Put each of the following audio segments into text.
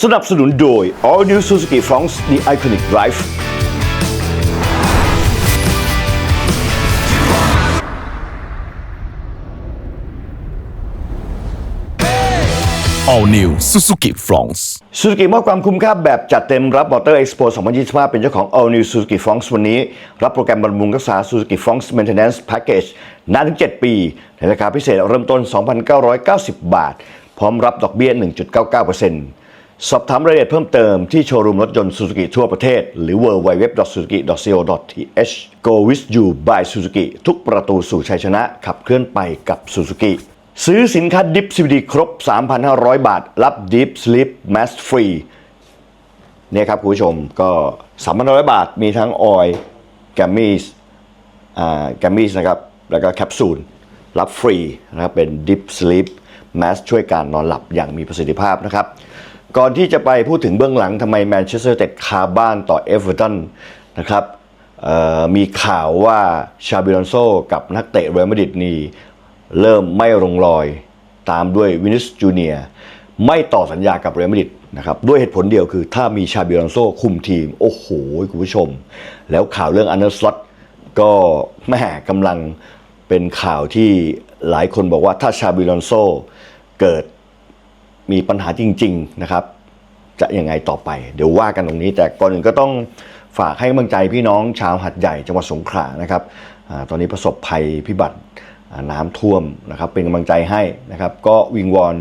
สนับสนุนโดย All New Suzuki Fronts The Iconic Drive All New Suzuki Fronts ซูซูกิมอบความคุ้มค่าแบบจัดเต็มรับมอเตอร์เอ็กซ์โป2025 เป็นเจ้าของ All New Suzuki Fronts วันนี้ รับโปรแกรมบำรุงรักษา Suzuki Fronts Maintenance Package นานถึง 7 ปี ในราคาพิเศษเริ่มต้น 2,990 บาท พร้อมรับดอกเบี้ย 1.99% สอบถามรายละเอียดเพิ่มเติมที่โชว์รูมรถยนต์ Suzuki ทั่วประเทศ หรือ www.suzuki.co.th Go with you by Suzuki ทุกประตูสู่ชัยชนะขับเคลื่อนไปกับ Suzuki ซื้อสินค้าดิฟ CBD ครบ 3,500 บาท รับ Deep Sleep Mask ฟรีเนี่ยครับคุณผู้ชมก็ 3,500 บาทมีทั้งออยล์แกมมี่อ่าแกมมี่นะครับ แล้วก็แคปซูล รับฟรีนะครับเป็น Deep Sleep Mask ช่วยการนอนหลับอย่างมีประสิทธิภาพนะครับ ก่อนที่จะไปพูดถึงเบื้องหลังทำไมแมนเชสเตอร์เต็ดคาบ้านต่อเอฟเวอร์ตันนะครับมีข่าวว่าชาบิลอนโซกับนักเตะเรอัลมาดริดนี่เริ่มไม่ลงรอยตามด้วยวินิสจูเนียไม่ต่อสัญญากับเรอัลมาดริดนะครับด้วยเหตุผลเดียวคือถ้ามีชาบิลอนโซคุมทีม โอ้โห คุณผู้ชม แล้วข่าวเรื่องอันเดอร์สล็อตก็แม่กำลังเป็นข่าวที่หลายคนบอกว่าถ้าชาบิลอนโซเกิด มีปัญหาจริง ๆนะครับ จะยังไงต่อไป เดี๋ยวว่ากันตรงนี้ แต่ก่อนอื่นก็ต้องฝากให้กำลังใจพี่น้องชาวหัดใหญ่จังหวัดสงขลานะครับอตอนนี้ประสบภัยพิบัติน้ำท่วมนะครับ เป็นกำลังใจให้นะครับ ก็วิงวอน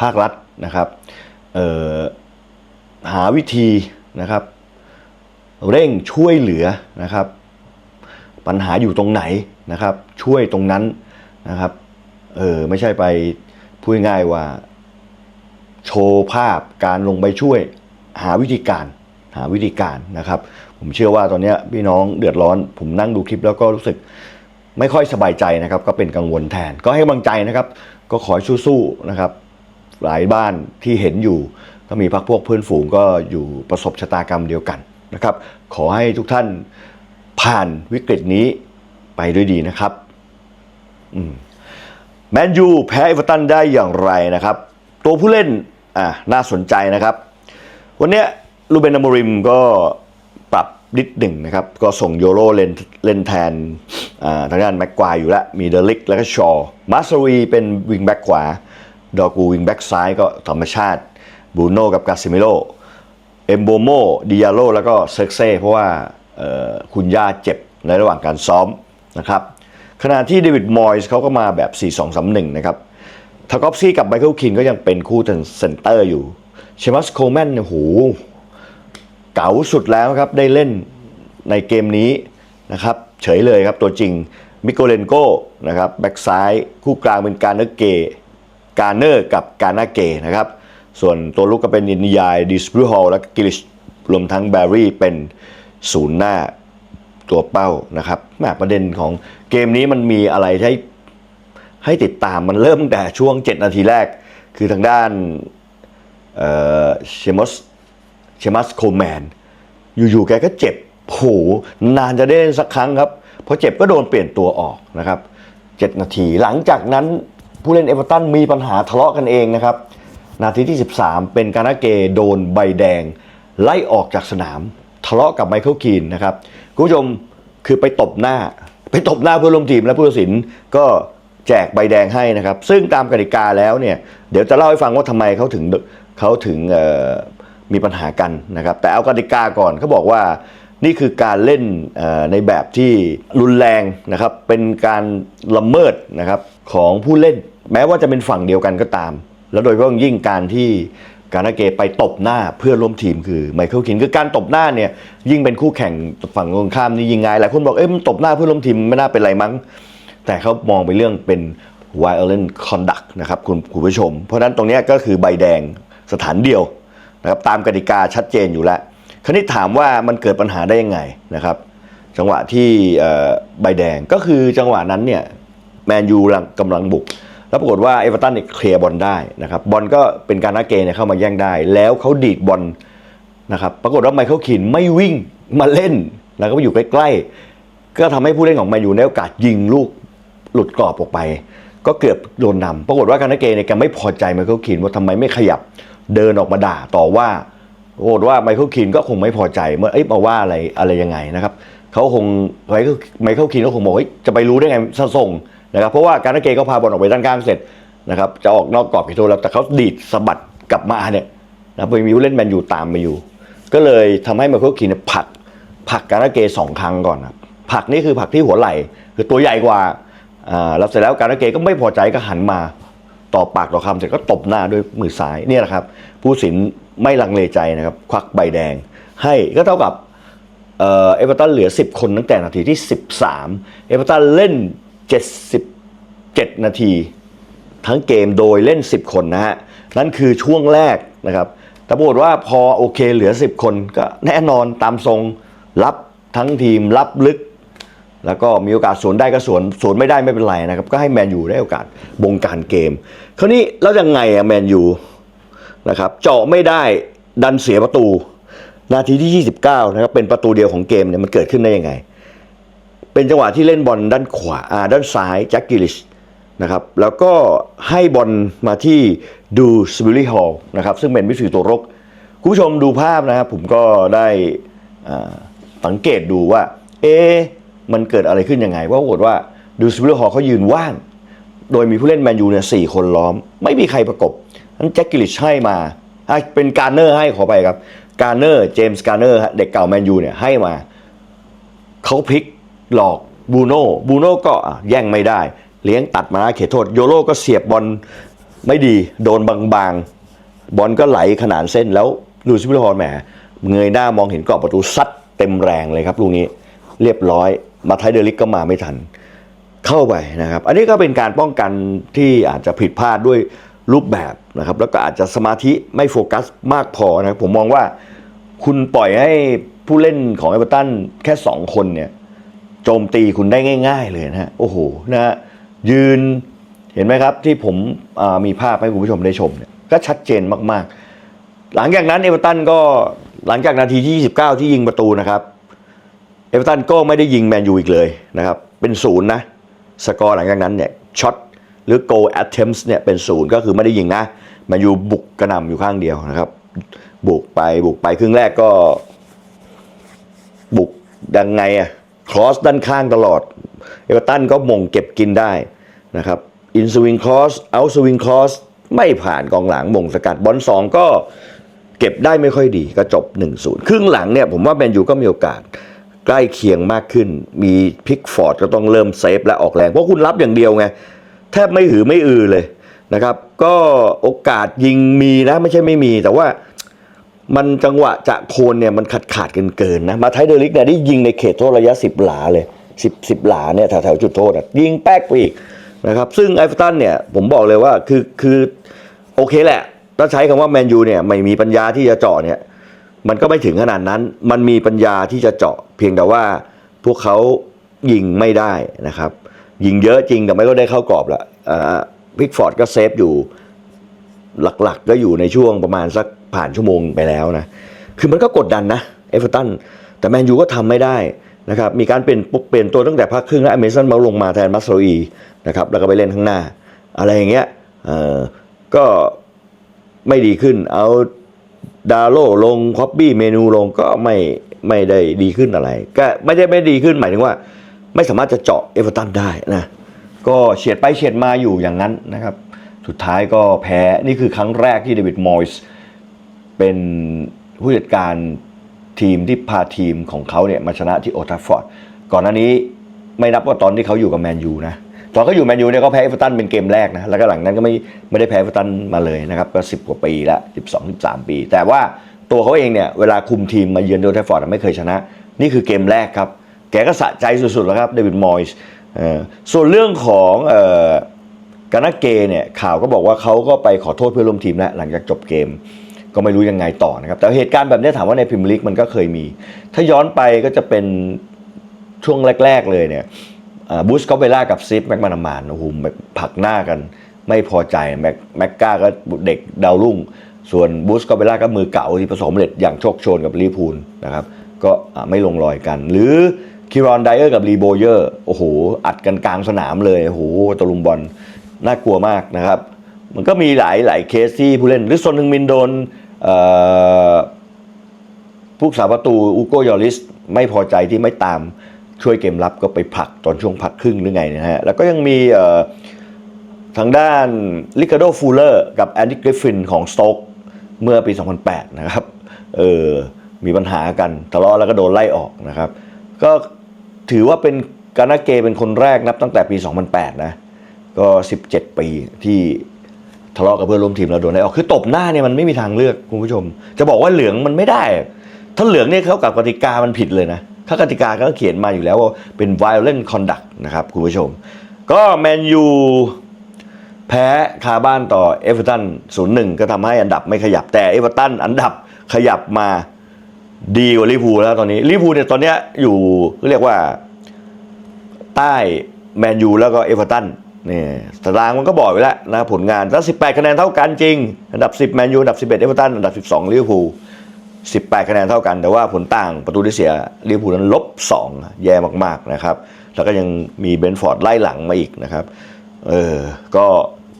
ภาครัฐนะครับหาวิธีนะครับ เร่งช่วยเหลือนะครับ ปัญหาอยู่ตรงไหนนะครับ ช่วยตรงนั้นนะครับเออไม่ใช่ไปพูดง่ายว่า โชว์ภาพการลงไปช่วยหาวิธีการหาวิธีการนะครับ ผมเชื่อว่าตอนนี้พี่น้องเดือดร้อน ผมนั่งดูคลิปแล้วก็รู้สึกไม่ค่อยสบายใจนะครับ ก็เป็นกังวลแทน ก็ให้กำลังใจนะครับ ก็ขอให้สู้ๆนะครับ หลายบ้านที่เห็นอยู่ก็มีพักพวกเพื่อนฝูงก็อยู่ประสบชะตากรรมเดียวกันนะครับ ขอให้ทุกท่านผ่านวิกฤตนี้ไปด้วยดีนะครับแมนยูแพ้เอเวอร์ตันได้อย่างไรนะครับ ตัวผู้เล่น อะน่าสนใจนะครับ วันนี้ลูเบนอมริมก็ปรับนิดหนึ่งนะครับ ก็ส่งโยโรเล่นเล่นแทนอ่าทางด้านแม็กควายอยู่แล้ว มีเดลิกแล้วก็ชอว์มาสวีเป็นวิงแบ็กขวา ดอกูวิงแบ็กซ้ายก็ธรรมชาติบูโน่กับกาซิเมโลเอมโบโมดิยาโลแล้วก็เซกเซ่เพราะว่าคุณย่าเจ็บในระหว่างการซ้อมนะครับขณะที่เดวิดมอยส์เขาก็มาแบบ 4-2-3-1 นะครับ ทากอฟซี่กับไมเคิลคินก็ยังเป็นคู่เซนเตอร์อยู่เชมัสโคแมนเนี่ยโหเก๋าสุดแล้วครับได้เล่นในเกมนี้นะครับเฉยเลยครับตัวจริงมิโกเลนโกนะครับแบ็กซ้ายคู่กลางเป็นการเนอร์เกการเนอร์กับการนาเกนะครับส่วนตัวลุกก็เป็นอินยายดิสบรูฮอลและกิลิชรวมทั้งแบร์รี่เป็นศูนย์หน้าตัวเป้านะครับแมประเด็นของเกมนี้มันมีอะไรให้ ให้ติดตามมันเริ่มแต่ช่วง 7 นาทีแรก คือทางด้านเชมอสเชมัสโคแมน อยู่ๆแกก็เจ็บโหนานจะได้เล่นสักครั้งครับพอเจ็บก็โดนเปลี่ยนตัวออกนะครับ7นาที หลังจากนั้นผู้เล่นเอเวอร์ตันมีปัญหาทะเลาะกันเองนะครับ นาทีที่ 13 เป็นการนาเกโดนใบแดง ไล่ออกจากสนาม ทะเลาะกับไมเคิลคีนนะครับ คุณผู้ชมคือไปตบหน้า ไปตบหน้าเพื่อนร่วมทีมและผู้ตัดสินก็ แจกใบแดงให้นะครับ ซึ่งตามกติกาแล้วเนี่ยเดี๋ยวจะเล่าให้ฟังว่าทำไมเขาถึงเขาถึงมีปัญหากันนะครับ แต่เอากติกาก่อนเขาบอกว่านี่คือการเล่นในแบบที่รุนแรงนะครับ เป็นการละเมิดนะครับของผู้เล่น แม้ว่าจะเป็นฝั่งเดียวกันก็ตาม แล้วโดยเฉพาะยิ่งการที่การนาเกไปตบหน้าเพื่อร่วมทีมคือไมเคิลคินคือการตบหน้าเนี่ยยิ่งเป็นคู่แข่งฝั่งตรงข้ามนี่ยิงไงหลายคนบอกเอ้ยมันตบหน้าเพื่อร่วมทีมไม่น่าเป็นไรมั้ง แต่เขามองไปเรื่องเป็น violent conduct นะครับคุณคุณผู้ชม เพราะนั้นตรงนี้ก็คือใบแดงสถานเดียวนะครับตามกติกาชัดเจนอยู่แล้ว คราวนี้ถามว่ามันเกิดปัญหาได้ยังไงนะครับ จังหวะที่ใบแดงก็คือจังหวะนั้นเนี่ยแมนยูกำลังบุก แล้วปรากฏว่าเอเวอร์ตันเนี่ยเคลียร์บอลได้นะครับบอลก็เป็นการนาเกเนี่ยเข้ามาแย่งได้ แล้วเขาดีดบอลนะครับปรากฏว่าไมเคิลคินไม่วิ่งมาเล่นแล้วก็อยู่ใกล้ๆก็ทำให้ผู้เล่นของแมนยูได้โอกาสยิงลูก หลุดกรอบออกไป ก็เกือบโดนนำปรากฏว่าการนาเกเนี่ยแกไม่พอใจไมเคิลคินว่าทำไมไม่ขยับเดินออกมาด่าต่อว่าโกรธว่าไมเคิลคีนก็คงไม่พอใจเมื่อเอ้ยมาว่าอะไรอะไรยังไงนะครับเขาคงไมเคิลไมเคิลคีนก็คงบอกเฮ้ยจะไปรู้ได้ไงส่งนะครับเพราะว่าการนักเกก็พาบอลออกไปด้านข้างเสร็จนะครับจะออกนอกกรอบเขตโทษแล้วแต่เขาดีดสะบัดกลับมาเนี่ยนะครับมีผู้เล่นแมนยูตามมาอยู่ ก็เลยทำให้ไมเคิลคีนผักผักการนักเกสองครั้งก่อนนะผักนี่คือผักที่หัวไหล่ คือตัวใหญ่กว่า แล้วเสร็จแล้วการนักเกก็ไม่พอใจก็หันมาต่อปากต่อคำเสร็จก็ตบหน้าด้วยมือซ้ายเนี่ยแหละครับ ผู้สินไม่ลังเลใจนะครับ ควักใบแดง ให้ก็เท่ากับเอ่อเอเวอร์ตันเหลือ 10 คนตั้งแต่นาทีที่ 13 เอเวอร์ตันเล่น 77 นาที ทั้งเกมโดยเล่น 10 คนนะฮะ นั่นคือช่วงแรกนะครับแต่ปรากฏว่าพอโอเคเหลือ 10 คนก็แน่นอนตามทรงรับทั้งทีมรับลึก แล้วก็มีโอกาสสวนได้ก็สวนสวนไม่ได้ไม่เป็นไรนะครับ ก็ให้แมนยูได้โอกาสบงการเกม คราวนี้แล้วยังไงอะแมนยูนะครับเจาะไม่ได้ดันเสียประตู นาทีที่ 29 นะครับเป็นประตูเดียวของเกมเนี่ยมันเกิดขึ้นได้ยังไง เป็นจังหวะที่เล่นบอลด้านขวาอ่าด้านซ้ายแจ็คกิลิชนะครับแล้วก็ให้บอลมาที่ดูสบิลลี่ฮอลนะครับซึ่งเป็นมิดฟิลด์ตัวรกคุณผู้ชมดูภาพนะครับผมก็ได้สังเกตดูว่า เอ๊ มันเกิดอะไรขึ้นยังไงว่าปรากฏว่าดูสบิลฮอลเขายืนว่าง โดยมีผู้เล่นแมนยูเนี่ยสี่คนล้อม ไม่มีใครประกบนั้นแจ็คกิลิชให้มาเป็นการเนอร์ให้ขอไปครับการเนอร์เจมส์การเนอร์เด็กเก่าแมนยูเนี่ยให้มาเขาพลิกหลอกบูโน่บูโน่ก็แย่งไม่ได้ เลี้ยงตัดม้าเขตโทษโยโรก็เสียบบอลไม่ดีโดนบางๆ บอลก็ไหลขนานเส้นแล้วลูซิฟิลฮอนแหมเงยหน้ามองเห็นกรอบประตูซัดเต็มแรงเลยครับลูกนี้เรียบร้อย มาไทยเดลิกก็มาไม่ทัน เข้าไปนะครับ อันนี้ก็เป็นการป้องกันที่อาจจะผิดพลาดด้วยรูปแบบนะครับ แล้วก็อาจจะสมาธิไม่โฟกัสมากพอนะผมมองว่าคุณปล่อยให้ผู้เล่นของเอเวอร์ตันแค่ 2 คนเนี่ยโจมตีคุณได้ง่าย ๆ เลยนะฮะโอ้โหนะฮะยืนเห็นไหมครับที่ผมมีภาพให้คุณผู้ชมได้ชมเนี่ยก็ชัดเจนมากๆ หลังจากนั้นเอเวอร์ตันก็หลังจากนาทีที่ 29 ที่ยิงประตูนะครับ เอเวอร์ตันก็ไม่ได้ยิงแมนยูอีกเลยนะครับ เป็นศูนย์นะ สกอร์หลังจากนั้นเนี่ยช็อตหรือ goal attempts เนี่ยเป็นศูนย์ก็คือไม่ได้ยิงนะแมนยูบุกกระหน่ำอยู่ข้างเดียวนะครับบุกไปบุกไปครึ่งแรกก็ บุกยังไงอะครอสด้านข้างตลอด เอเวอร์ตันก็มงเก็บกินได้นะครับอินสวิงครอสเอาสวิงครอสไม่ผ่านกองหลังมงสกัดบอลสองก็เก็บได้ไม่ค่อยดีก็จบ 1-0 ครึ่งหลังเนี่ยผมว่าแมนยูก็มีโอกาส ใกล้เคียงมากขึ้น มีพิกฟอร์ดก็ต้องเริ่มเซฟและออกแรง เพราะคุณรับอย่างเดียวไง แทบไม่หือไม่อือเลยนะครับ ก็โอกาสยิงมีนะ ไม่ใช่ไม่มี แต่ว่ามันจังหวะจะโคนเนี่ยมันขาดขาดเกินเกินๆนะ มาไทยเดลิกเนี่ยได้ยิงในเขตโทษระยะ 10 หลาเลย 10 10 หลาเนี่ยแถวๆจุดโทษยิงแป๊กไปอีกนะครับ ซึ่งไอฟตันเนี่ยผมบอกเลยว่าคือคือโอเคแหละ ถ้าใช้คำว่าแมนยูเนี่ยไม่มีปัญญาที่จะเจาะเนี่ย มันก็ไม่ถึงขนาดนั้น มันมีปัญญาที่จะเจาะ เพียงแต่ว่าพวกเขายิงไม่ได้นะครับ ยิงเยอะจริงแต่ไม่ก็ได้เข้ากรอบละพิกฟอร์ดก็เซฟอยู่หลักๆ ก็อยู่ในช่วงประมาณสักผ่านชั่วโมงไปแล้วนะ คือมันก็กดดันนะเอฟเวอร์ตัน แต่แมนยูก็ทำไม่ได้นะครับ มีการเปลี่ยนปุ๊บเปลี่ยนตัวตั้งแต่พักครึ่งแล้วอเมซันมาลงมาแทนมัสโซอีนะครับ แล้วก็ไปเล่นข้างหน้า อะไรอย่างเงี้ย เออก็ไม่ดีขึ้น เอา ดาวโลลงคอปปี้เมนูลงก็ไม่ไม่ได้ดีขึ้นอะไร ก็ไม่ได้ไม่ดีขึ้นหมายถึงว่า ไม่สามารถจะเจาะเอเวอร์ตันได้นะก็เฉียดไปเฉียดมาอยู่อย่างนั้นนะครับ สุดท้ายก็แพ้นี่คือครั้งแรกที่เดวิดมอยส์เป็นผู้จัดการทีมที่พาทีมของเขาเนี่ยมาชนะที่โอทัฟฟอร์ดก่อนหน้านี้ไม่นับว่าตอนที่เขาอยู่กับแมนยูนะ ตอนเขาอยู่แมนยูเนี่ยเขาแพ้เอฟเวอร์ตันเป็นเกมแรกนะแล้วก็หลังนั้นก็ไม่ไม่ได้แพ้เอฟเวอร์ตันมาเลยนะครับก็10กว่าปีละ12 13ปี แต่ว่าตัวเขาเองเนี่ยเวลาคุมทีมมาเยือนโอทัฟฟอร์ดไม่เคยชนะ นี่คือเกมแรกครับ แกก็สะใจสุดๆแล้วครับเดวิดมอยส์ส่วนเรื่องของออกานาเกเนี่ยข่าวก็บอกว่าเขาก็ไปขอโทษเพื่อนร่วมทีมแล้วหลังจากจบเกมก็ไม่รู้ยังไงต่อนะครับ แต่เหตุการณ์แบบนี้ถามว่าในพรีเมียร์ลีกมันก็เคยมี ถ้าย้อนไปก็จะเป็นช่วงแรก ๆ เลยเนี่ย บูสกอเบล่ากับซิฟแม็กมานามานโอ้โหแบบผักหน้ากัน ไม่พอใจแม็กแม็กก้าก็เด็กดาวรุ่ง ส่วนบูสกอเบล่าก็มือเก่าที่ผสมเร็จอย่างโชคโชนกับลีพูลนะครับก็ไม่ลงรอยกัน หรือคิรอนไดเออร์กับรีโบเยอร์โอ้โห อัดกันกลางสนามเลยโอ้โหตะลุมบอลน่ากลัวมากนะครับ มันก็มีหลายหลายเคสที่ผู้เล่นหรือซนฮึงมินโดนผู้สาประตูอูโกยอริสไม่พอใจที่ไม่ตาม ช่วยเกมรับก็ไปผลักตอนช่วงพักครึ่งหรือไงนะฮะ แล้วก็ยังมีทางด้านลิคาโดฟูลเลอร์กับแอนดี้กริฟฟินของสโต๊กเมื่อปี 2008 นะครับ เออมีปัญหากันทะเลาะแล้วก็โดนไล่ออกนะครับ ก็ถือว่าเป็นกานาเกเป็นคนแรกนับตั้งแต่ปี 2008 นะ ก็ 17 ปีที่ทะเลาะกับเพื่อนร่วมทีมแล้วโดนไล่ออก คือตบหน้าเนี่ยมันไม่มีทางเลือกคุณผู้ชม จะบอกว่าเหลืองมันไม่ได้ ถ้าเหลืองเนี่ยเขากับกติกามันผิดเลยนะ ถ้ากติกาก็เขียนมาอยู่แล้วว่าเป็น violent conduct นะครับคุณผู้ชม ก็แมนยูแพ้คาบ้านต่อเอเวอร์ตัน0-1ก็ทำให้อันดับไม่ขยับแต่เอเวอร์ตันอันดับขยับมาดีกว่าลิเวอร์พูแล้วตอนนี้ลิเวอร์พูเนี่ยตอนเนี้ยอยู่เรียกว่าใต้แมนยูแล้วก็เอเวอร์ตันนี่ตารางมันก็บอกไว้แล้วนะผลงานถ้า18 คะแนนเท่ากันจริง อันดับ 10 แมนยู อันดับ 11 เอเวอร์ตัน อันดับ 12 ลิเวอร์พูล 18 คะแนนเท่ากัน แต่ว่าผลต่างประตูที่เสียลิเวอร์พูลนั้นลบ 2 แย่มากๆนะครับ แล้วก็ยังมีเบนฟอร์ดไล่หลังมาอีกนะครับ เออ ก็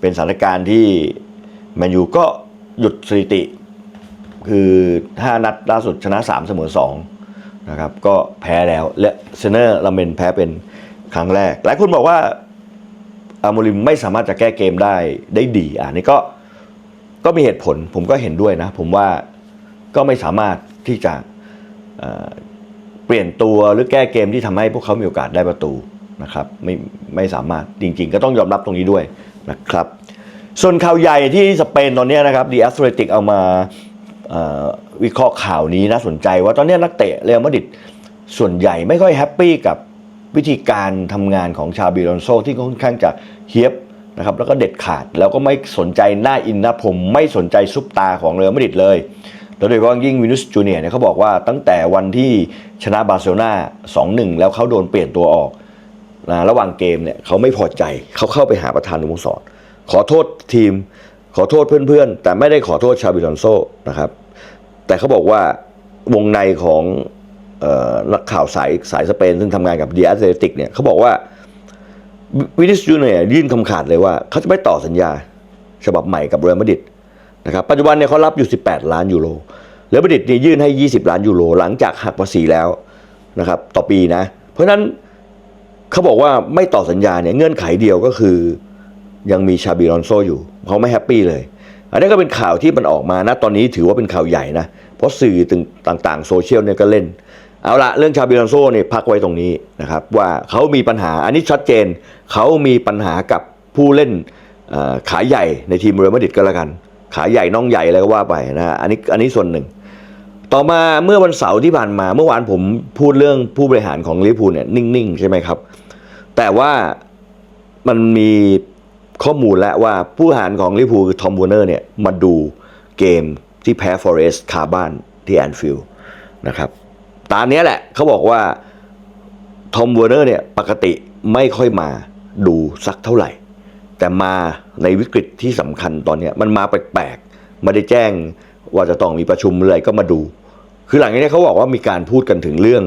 เป็นสถานการณ์ที่แมนยูก็หยุดสถิติ คือ 5 นัดล่าสุดชนะ 3 เสมอ 2 นะครับ ก็แพ้แล้วและเซเนอร์ลาเมนแพ้เป็นครั้งแรก หลายคนบอกว่าอาโมริมไม่สามารถจะแก้เกมได้ได้ดี อ่านี่ก็ก็มีเหตุผลผมก็เห็นด้วยนะ ผมว่า ก็ไม่สามารถที่จะเปลี่ยนตัวหรือแก้เกมที่ทำให้พวกเขามีโอกาสได้ประตูนะครับไม่ไม่สามารถจริง ๆ ก็ต้องยอมรับตรงนี้ด้วยนะครับ ส่วนข่าวใหญ่ที่สเปนตอนนี้นะครับดีแอสเ l ติกเอามาวิเคราะห์ข่าวนี้น่าสนใจว่าตอนนี้นักเตะเรอัลมาดริดส่วนใหญ่ไม่ค่อยแฮปปี้กับวิธีการทำงานของชาบิลอนโซที่ค่อนข้างจะเฮียบนะครับแล้วก็เด็ดขาดแล้วก็ไม่สนใจหน้าอินหน้าผมไม่สนใจซุปตาของเรอัลมาดริดเลย แล้วโดยเฉพาะยิ่งวินุสจูเนียร์เนี่ยเขาบอกว่าตั้งแต่วันที่ชนะบาร์เซโลนา2-1 แล้วเขาโดนเปลี่ยนตัวออกนะระหว่างเกมเนี่ยเขาไม่พอใจเขาเข้าไปหาประธานสโมสรขอโทษทีม ขอโทษเพื่อนๆ แต่ไม่ได้ขอโทษชาบิลอนโซนะครับ แต่เขาบอกว่าวงในของนักข่าวสายสายสเปน ซึ่งทำงานกับดีอาร์เซติกเนี่ยเขาบอกว่าวินิสจูเนียร์ยื่นคำขาดเลยว่า เขาจะไม่ต่อสัญญา ฉบับใหม่กับเรอัลมาดริด นะครับปัจจุบันเนี่ยเขารับอยู่ 18 ล้านยูโรเรอัลมาดริดเนี่ยยื่นให้ 20 ล้านยูโรหลังจากหักภาษีแล้วนะครับต่อปีนะ เพราะฉะนั้นเขาบอกว่าไม่ต่อสัญญาเนี่ยเงื่อนไขเดียวก็คือ ยังมีชาบิลอนโซอยู่เขาไม่แฮปปี้เลย อันนี้ก็เป็นข่าวที่มันออกมานะตอนนี้ถือว่าเป็นข่าวใหญ่นะ เพราะสื่อต่างๆโซเชียลเนี่ยก็เล่น เอาละเรื่องชาบิลอนโซเนี่ยพักไว้ตรงนี้นะครับว่าเขามีปัญหาอันนี้ชัดเจนเขามีปัญหากับผู้เล่นขาใหญ่ในทีมเรอัลมาดริดก็แล้วกัน ขาใหญ่น้องใหญ่อะไรก็ว่าไปนะฮะอันนี้อันนี้ส่วนหนึ่ง ต่อมาเมื่อวันเสาร์ที่ผ่านมาเมื่อวานผมพูดเรื่องผู้บริหารของลิเวอร์พูลเนี่ยนิ่งๆ ใช่ไหมครับ แต่ว่ามันมีข้อมูลแล้วว่าผู้บริหารของลิเวอร์พูลคือทอมบูเนอร์เนี่ยมาดูเกมที่แพ้ฟอเรสต์คาบ้านที่แอนฟิลด์นะครับตามนี้แหละเขาบอกว่าทอมบูเนอร์เนี่ยปกติไม่ค่อยมาดูสักเท่าไหร่ แต่มาในวิกฤตที่สำคัญตอนนี้มันมาแปลกๆไม่ได้แจ้งว่าจะต้องมีประชุมอะไรก็มาดู คือหลังจากนี้เขาบอกว่ามีการพูดกันถึงเรื่อง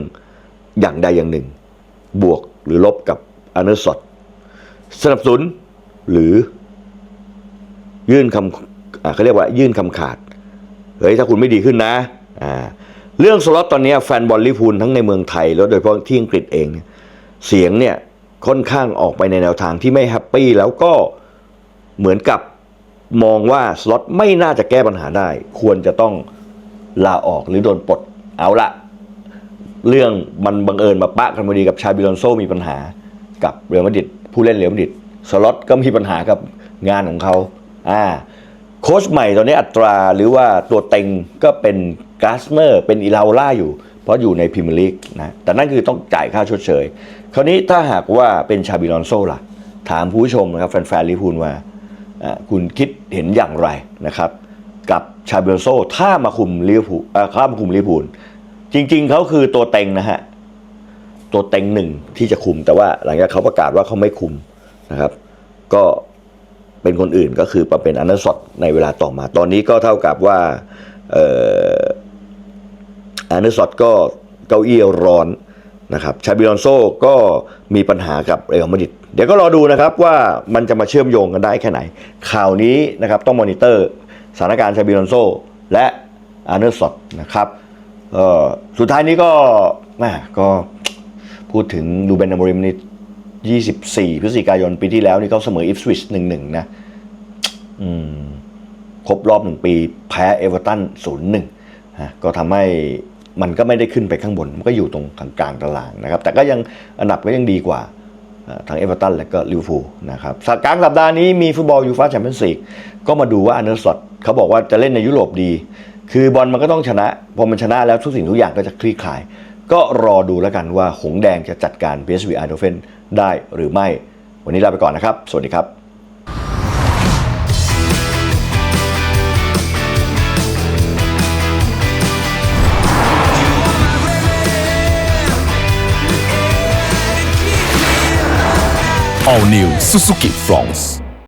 อย่างใดอย่างหนึ่ง บวกหรือลบกับอนเนอสดสนับสนุนหรือ ยื่นคำเขาเรียกว่า ยื่นคำขาดเฮ้ยถ้าคุณไม่ดีขึ้นนะอ่าเรื่องสล็อตตอนนี้แฟนบอลลิพูลทั้งในเมืองไทย แล้วโดยเฉพาะที่อังกฤษเอง เสียงเนี่ย ค่อนข้างออกไปในแนวทางที่ไม่แฮปปี้แล้วก็เหมือนกับมองว่าสล็อตไม่น่าจะแก้ปัญหาได้ ควรจะต้องลาออกหรือโดนปลดเอาละเรื่องมันบังเอิญมาปะกันพอดีกับชาบิลอนโซมีปัญหา กับเรอัลมาดริดผู้เล่นเรอัลมาดริดสล็อตก็มีปัญหากับงานของเขาอ่าโค้ชใหม่ตอนนี้อัตราหรือว่าตัวเต็งก็เป็นกาสเนอร์เป็นอีลาล่าอยู่ เพราะอยู่ในพรีเมียร์ลีกนะแต่นั่นคือต้องจ่ายค่าชดเชย คราวนี้ถ้าหากว่าเป็นชาบิลอนโซล่ะ ถามผู้ชมนะครับแฟนๆลิพูลว่าคุณคิดเห็นอย่างไรนะครับ กับชาบิลอนโซถ้ามาคุมลิพูลเอ่อถ้ามาคุมลิพูลจริง ๆเขาคือตัวเต็งนะฮะตัวเต็งหนึ่งที่จะคุมแต่ว่าหลังจากเขาประกาศว่าเขาไม่คุมนะครับ ก็เป็นคนอื่นก็คือมาเป็นอันเดอร์สดในเวลาต่อมา ตอนนี้ก็เท่ากับว่า เอ่ออันเดอร์สดก็เก้าอี้ร้อนนะครับชาบิลอนโซก็มีปัญหากับเรอัลมาดริดเดี๋ยวก็รอดูนะครับว่ามันจะมาเชื่อมโยงกันได้แค่ไหน ข่าวนี้นะครับต้องมอนิเตอร์สถานการณ์ชาบิลอนโซและอาร์เนอร์สดนะครับเออสุดท้ายนี้ก็แมก็พูดถึงลูเบนอมริมนี่24 พฤศจิกายนปีที่แล้วนี่เขาเสมออิฟสวิช1-1นะอืมครบรอบหนึ่งปีแพ้เอเวอร์ตันศูนย์หนึ่งก็ทำให้ มันก็ไม่ได้ขึ้นไปข้างบน มันก็อยู่ตรงกลางๆตารางนะครับ แต่ก็ยังอันดับก็ยังดีกว่าทั้งเอเวอร์ตันและก็ลิเวอร์พูลนะครับสัปกลางสัปดาห์นี้มีฟุตบอลยูฟ่าแชมเปี้ยนส์ลีกก็มาดูว่าอันเดอร์สดเขาบอกว่าจะเล่นในยุโรปดี คือบอลมันก็ต้องชนะ พอมันชนะแล้วทุกสิ่งทุกอย่างก็จะคลี่คลาย ก็รอดูแล้วกันว่าหงส์แดงจะจัดการ PSV Eindhoven ได้หรือไม่ วันนี้ลาไปก่อนนะครับ สวัสดีครับ All New Suzuki Fronts